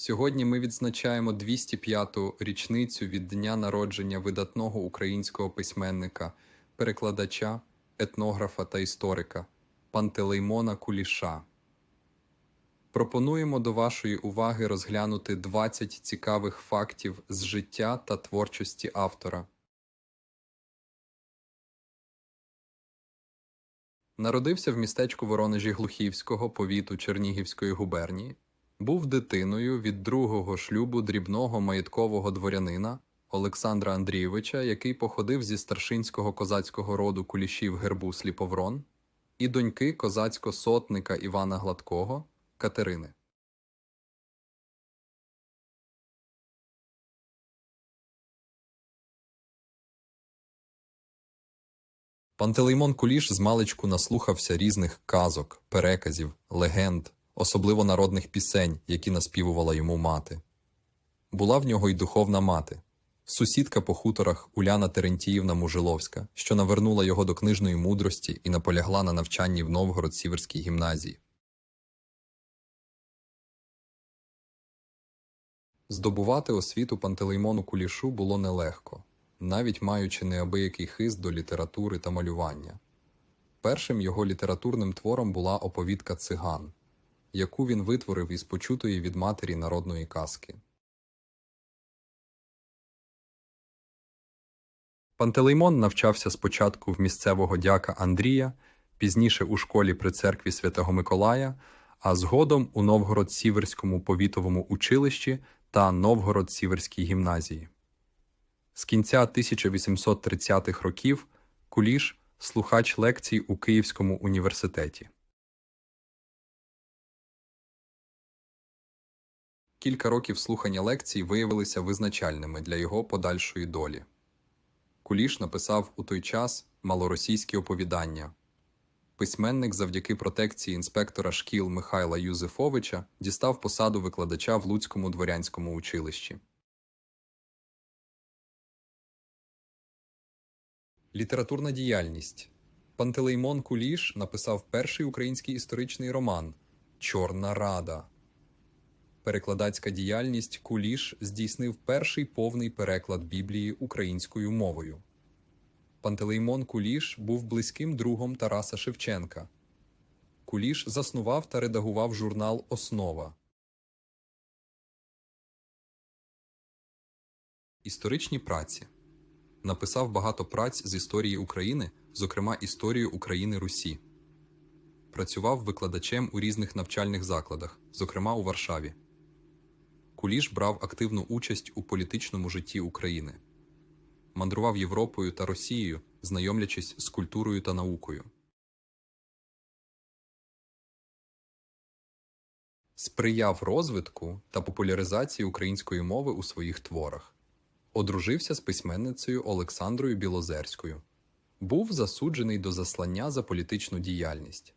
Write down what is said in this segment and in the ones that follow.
Сьогодні ми відзначаємо 205-ту річницю від дня народження видатного українського письменника, перекладача, етнографа та історика Пантелеймона Куліша. Пропонуємо до вашої уваги розглянути 20 цікавих фактів з життя та творчості автора. Народився в містечку Воронежі Глухівського повіту Чернігівської губернії. Був дитиною від другого шлюбу дрібного маєткового дворянина Олександра Андрійовича, який походив зі старшинського козацького роду кулішів гербу Сліповрон, і доньки козацько-сотника Івана Гладкого Катерини. Пантелеймон Куліш змалечку наслухався різних казок, переказів, легенд, особливо народних пісень, які наспівувала йому мати. Була в нього й духовна мати, сусідка по хуторах Уляна Терентіївна Мужиловська, що навернула його до книжної мудрості і наполягла на навчанні в Новгород-Сіверській гімназії. Здобувати освіту Пантелеймону Кулішу було нелегко, навіть маючи неабиякий хист до літератури та малювання. Першим його літературним твором була оповідка циган, яку він витворив із почутої від матері народної казки. Пантелеймон навчався спочатку в місцевого дяка Андрія, пізніше у школі при церкві Святого Миколая, а згодом у Новгород-Сіверському повітовому училищі та Новгород-Сіверській гімназії. З кінця 1830-х років Куліш слухач лекцій у Київському університеті. Кілька років слухання лекцій виявилися визначальними для його подальшої долі. Куліш написав у той час малоросійські оповідання. Письменник завдяки протекції інспектора шкіл Михайла Юзефовича дістав посаду викладача в Луцькому дворянському училищі. Літературна діяльність Пантелеймон Куліш написав перший український історичний роман Чорна Рада. Перекладацька діяльність Куліш здійснив перший повний переклад Біблії українською мовою. Пантелеймон Куліш був близьким другом Тараса Шевченка. Куліш заснував та редагував журнал Основа. Історичні праці написав багато праць з історії України, зокрема історію України Русі. Працював викладачем у різних навчальних закладах, зокрема у Варшаві. Куліш брав активну участь у політичному житті України, мандрував Європою та Росією, знайомлячись з культурою та наукою. Сприяв розвитку та популяризації української мови у своїх творах. Одружився з письменницею Олександрою Білозерською. Був засуджений до заслання за політичну діяльність.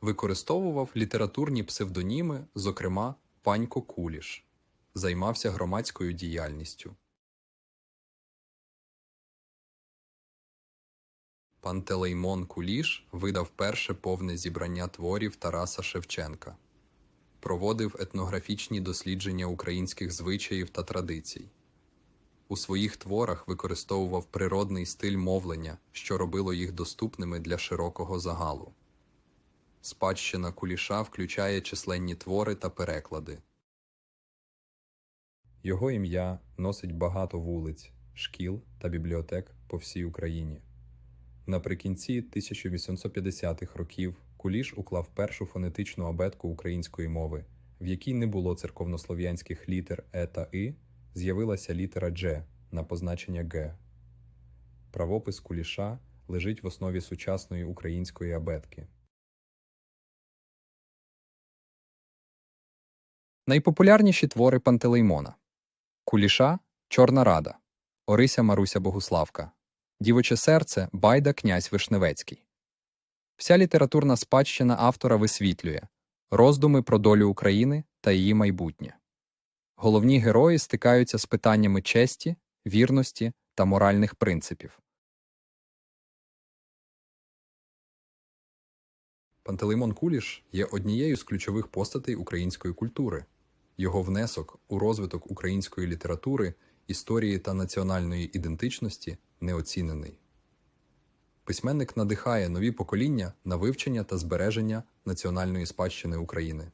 Використовував літературні псевдоніми, зокрема Панько Куліш. Займався громадською діяльністю. Пантелеймон Куліш видав перше повне зібрання творів Тараса Шевченка. Проводив етнографічні дослідження українських звичаїв та традицій. У своїх творах використовував природний стиль мовлення, що робило їх доступними для широкого загалу. Спадщина Куліша включає численні твори та переклади. Його ім'я носить багато вулиць, шкіл та бібліотек по всій Україні. Наприкінці 1850-х років Куліш уклав першу фонетичну абетку української мови, в якій не було церковнослов'янських літер Е та И, з'явилася літера Дж на позначення Г. Правопис Куліша лежить в основі сучасної української абетки. Найпопулярніші твори Пантелеймона Куліша Чорна Рада, Орися Маруся Богуславка, Дівоче серце Байда Князь Вишневецький. Вся літературна спадщина автора висвітлює роздуми про долю України та її майбутнє. Головні герої стикаються з питаннями честі, вірності та моральних принципів. Пантелеймон Куліш є однією з ключових постатей української культури. Його внесок у розвиток української літератури, історії та національної ідентичності неоцінений. Письменник надихає нові покоління на вивчення та збереження національної спадщини України.